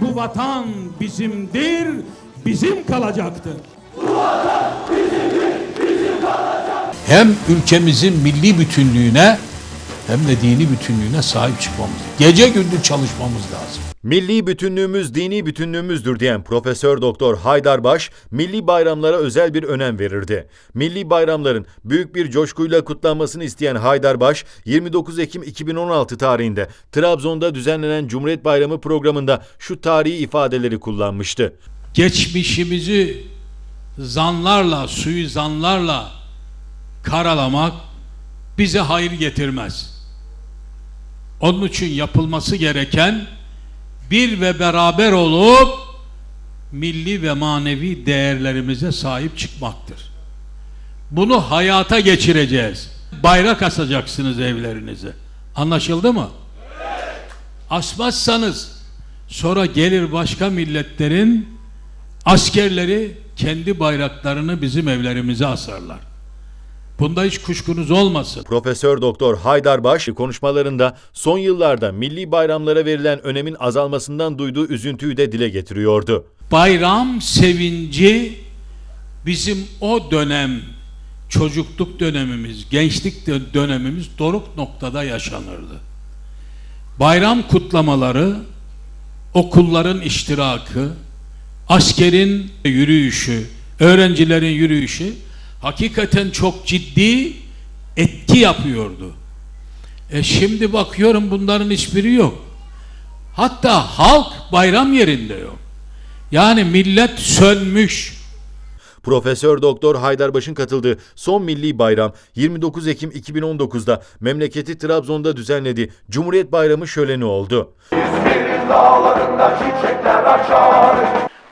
Bu vatan bizimdir, bizim kalacaktır. hem ülkemizin milli bütünlüğüne hem de dini bütünlüğüne sahip çıkmamız. Gece gündüz çalışmamız lazım. Milli bütünlüğümüz dini bütünlüğümüzdür diyen Profesör Doktor Haydar Baş, milli bayramlara özel bir önem verirdi. Milli bayramların büyük bir coşkuyla kutlanmasını isteyen Haydar Baş, 29 Ekim 2016 tarihinde Trabzon'da düzenlenen Cumhuriyet Bayramı programında şu tarihi ifadeleri kullanmıştı. Geçmişimizi zanlarla, suizanlarla karalamak bize hayır getirmez. Onun için yapılması gereken bir ve beraber olup milli ve manevi değerlerimize sahip çıkmaktır. Bunu hayata geçireceğiz. Bayrak asacaksınız evlerinize. Anlaşıldı mı? Asmazsanız sonra gelir başka milletlerin askerleri kendi bayraklarını bizim evlerimize asarlar. Bunda hiç kuşkunuz olmasın. Profesör Doktor Haydar Baş konuşmalarında son yıllarda milli bayramlara verilen önemin azalmasından duyduğu üzüntüyü de dile getiriyordu. Bayram sevinci bizim o dönem çocukluk dönemimiz, gençlik dö- dönemimiz doruk noktada yaşanırdı. Bayram kutlamaları, okulların iştirakı, askerin yürüyüşü, öğrencilerin yürüyüşü hakikaten çok ciddi etki yapıyordu. E şimdi bakıyorum bunların hiçbiri yok. Hatta halk bayram yerinde yok. Yani millet sönmüş. Profesör Doktor Haydarbaş'ın katıldığı son milli bayram 29 Ekim 2019'da memleketi Trabzon'da düzenlediği Cumhuriyet Bayramı şöleni oldu.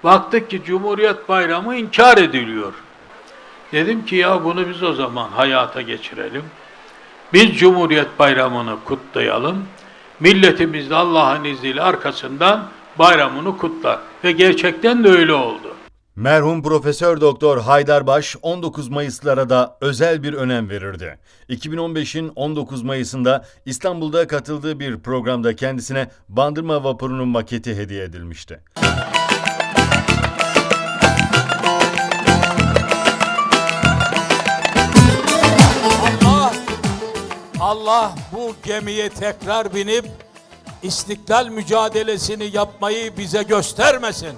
Baktık ki Cumhuriyet Bayramı inkar ediliyor. Dedim ki ya bunu biz o zaman hayata geçirelim. Biz Cumhuriyet Bayramı'nı kutlayalım. Milletimiz de Allah'ın izniyle arkasından bayramını kutlar. Ve gerçekten de öyle oldu. Merhum Profesör Doktor Haydarbaş 19 Mayıslara da özel bir önem verirdi. 2015'in 19 Mayıs'ında İstanbul'da katıldığı bir programda kendisine Bandırma Vapuru'nun maketi hediye edilmişti. Allah bu gemiye tekrar binip istiklal mücadelesini yapmayı bize göstermesin.